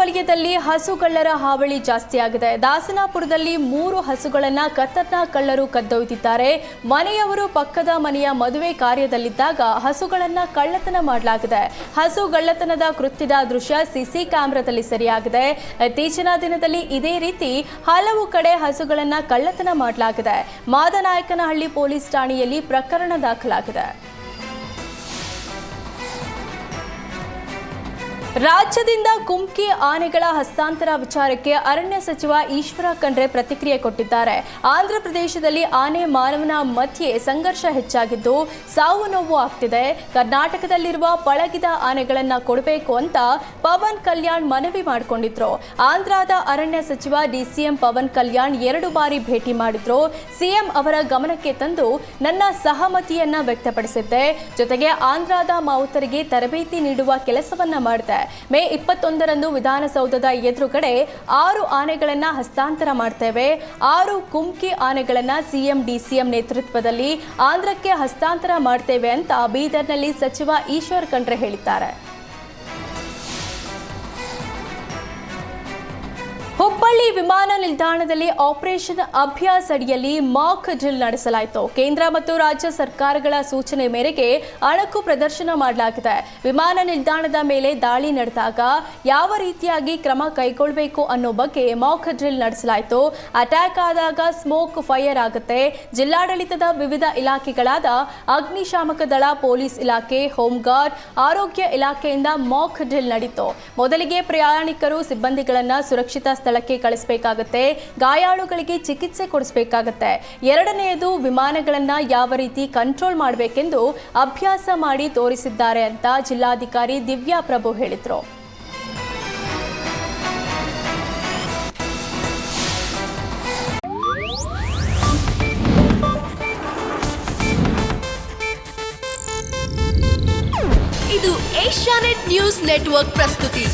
ವಲಯದಲ್ಲಿ ಹಸುಗಳ್ಳರ ಹಾವಳಿ ಜಾಸ್ತಿಯಾಗಿದೆ. ದಾಸನಾಪುರದಲ್ಲಿ ಮೂರು ಹಸುಗಳನ್ನು ಕತ್ತರ್ನ ಕಳ್ಳರು ಕದ್ದೊಯ್ದಿದ್ದಾರೆ. ಮನೆಯವರು ಪಕ್ಕದ ಮನೆಯ ಮದುವೆ ಕಾರ್ಯದಲ್ಲಿದ್ದಾಗ ಹಸುಗಳನ್ನ ಕಳ್ಳತನ ಮಾಡಲಾಗಿದೆ. ಹಸು ಗಳ್ಳತನದ ಕೃತ್ಯದ ದೃಶ್ಯ ಸಿಸಿ ಕ್ಯಾಮೆರಾದಲ್ಲಿ ಸರಿಯಾಗಿದೆ. ಇತ್ತೀಚಿನ ದಿನದಲ್ಲಿ ಇದೇ ರೀತಿ ಹಲವು ಕಡೆ ಹಸುಗಳನ್ನ ಕಳ್ಳತನ ಮಾಡಲಾಗಿದೆ. ಮಾದನಾಯಕನಹಳ್ಳಿ ಪೊಲೀಸ್ ಠಾಣೆಯಲ್ಲಿ ಪ್ರಕರಣ ದಾಖಲಾಗಿದೆ. ರಾಜ್ಯದಿಂದ ಕುಮ್ಕಿ ಆನೆಗಳ ಹಸ್ತಾಂತರ ವಿಚಾರಕ್ಕೆ ಅರಣ್ಯ ಸಚಿವ ಈಶ್ವರ ಖಂಡ್ರೆ ಪ್ರತಿಕ್ರಿಯೆ ಕೊಟ್ಟಿದ್ದಾರೆ. ಆಂಧ್ರ ಪ್ರದೇಶದಲ್ಲಿ ಆನೆ ಮಾನವನ ಮಧ್ಯೆ ಸಂಘರ್ಷ ಹೆಚ್ಚಾಗಿದ್ದು ಸಾವು ನೋವು ಆಗ್ತಿದೆ. ಕರ್ನಾಟಕದಲ್ಲಿರುವ ಪಳಗಿದ ಆನೆಗಳನ್ನು ಕೊಡಬೇಕು ಅಂತ ಪವನ್ ಕಲ್ಯಾಣ್ ಮನವಿ ಮಾಡಿಕೊಂಡಿದ್ರು. ಆಂಧ್ರದ ಅರಣ್ಯ ಸಚಿವ ಡಿಸಿಎಂ ಪವನ್ ಕಲ್ಯಾಣ್ ಎರಡು ಬಾರಿ ಭೇಟಿ ಮಾಡಿದ್ರು. ಸಿಎಂ ಅವರ ಗಮನಕ್ಕೆ ತಂದು ನನ್ನ ಸಹಮತಿಯನ್ನ ವ್ಯಕ್ತಪಡಿಸಿದ್ದೆ. ಜೊತೆಗೆ ಆಂಧ್ರದ ಮಾವುತರಿಗೆ ತರಬೇತಿ ನೀಡುವ ಕೆಲಸವನ್ನ ಮಾಡಿದೆ. ಮೇ ಇಪ್ಪತ್ತೊಂದರಂದು ವಿಧಾನಸೌಧದ ಎದುರುಗಡೆ ಆರು ಆನೆಗಳನ್ನ ಹಸ್ತಾಂತರ ಮಾಡ್ತೇವೆ. ಆರು ಕುಮ್ಕಿ ಆನೆಗಳನ್ನ ಸಿಎಂ, ಡಿಸಿಎಂ ನೇತೃತ್ವದಲ್ಲಿ ಆಂಧ್ರಕ್ಕೆ ಹಸ್ತಾಂತರ ಮಾಡ್ತೇವೆ ಅಂತ ಬೀದರ್ನಲ್ಲಿ ಸಚಿವ ಈಶ್ವರ್ ಖಂಡ್ರೆ ಹೇಳಿದ್ದಾರೆ. ಹುಬ್ಬಳ್ಳಿ ವಿಮಾನ ನಿಲ್ದಾಣದಲ್ಲಿ ಆಪರೇಷನ್ ಅಭ್ಯಾಸ ಅಡಿಯಲ್ಲಿ ಮಾಕ್ ಡ್ರಿಲ್ ನಡೆಸಲಾಯಿತು. ಕೇಂದ್ರ ಮತ್ತು ರಾಜ್ಯ ಸರ್ಕಾರಗಳ ಸೂಚನೆ ಮೇರೆಗೆ ಅಣಕು ಪ್ರದರ್ಶನ ಮಾಡಲಾಗಿದೆ. ವಿಮಾನ ನಿಲ್ದಾಣದ ಮೇಲೆ ದಾಳಿ ನಡೆದಾಗ ಯಾವ ರೀತಿಯಾಗಿ ಕ್ರಮ ಕೈಗೊಳ್ಳಬೇಕು ಅನ್ನೋ ಬಗ್ಗೆ ಮಾಕ್ ಡ್ರಿಲ್ ನಡೆಸಲಾಯಿತು. ಅಟ್ಯಾಕ್ ಆದಾಗ ಸ್ಮೋಕ್ ಫೈರ್ ಆಗುತ್ತೆ. ಜಿಲ್ಲಾಡಳಿತದ ವಿವಿಧ ಇಲಾಖೆಗಳಾದ ಅಗ್ನಿಶಾಮಕ ದಳ, ಪೊಲೀಸ್ ಇಲಾಖೆ, ಹೋಂಗಾರ್ಡ್, ಆರೋಗ್ಯ ಇಲಾಖೆಯಿಂದ ಮಾಕ್ ಡ್ರಿಲ್ ನಡೆಯಿತು ಮೊದಲಿಗೆ ಪ್ರಯಾಣಿಕರು ಸಿಬ್ಬಂದಿಗಳನ್ನ ಸುರಕ್ಷಿತ ಸ್ಥಳಕ್ಕೆ ಕಳಿಸಬೇಕಾಗುತ್ತೆ. ಗಾಯಾಳುಗಳಿಗೆ ಚಿಕಿತ್ಸೆ ಕೊಡಿಸಬೇಕಾಗುತ್ತೆ. ಎರಡನೆಯದು ವಿಮಾನಗಳನ್ನು ಯಾವ ರೀತಿ ಕಂಟ್ರೋಲ್ ಮಾಡಬೇಕೆಂದು ಅಭ್ಯಾಸ ಮಾಡಿ ತೋರಿಸಿದ್ದಾರೆ ಅಂತ ಜಿಲ್ಲಾಧಿಕಾರಿ ದಿವ್ಯಾ ಪ್ರಭು ಹೇಳಿದರು. ಇದು ಏಷ್ಯಾನೆಟ್ ನ್ಯೂಸ್ ನೆಟ್ವರ್ಕ್ ಪ್ರಸ್ತುತಿ.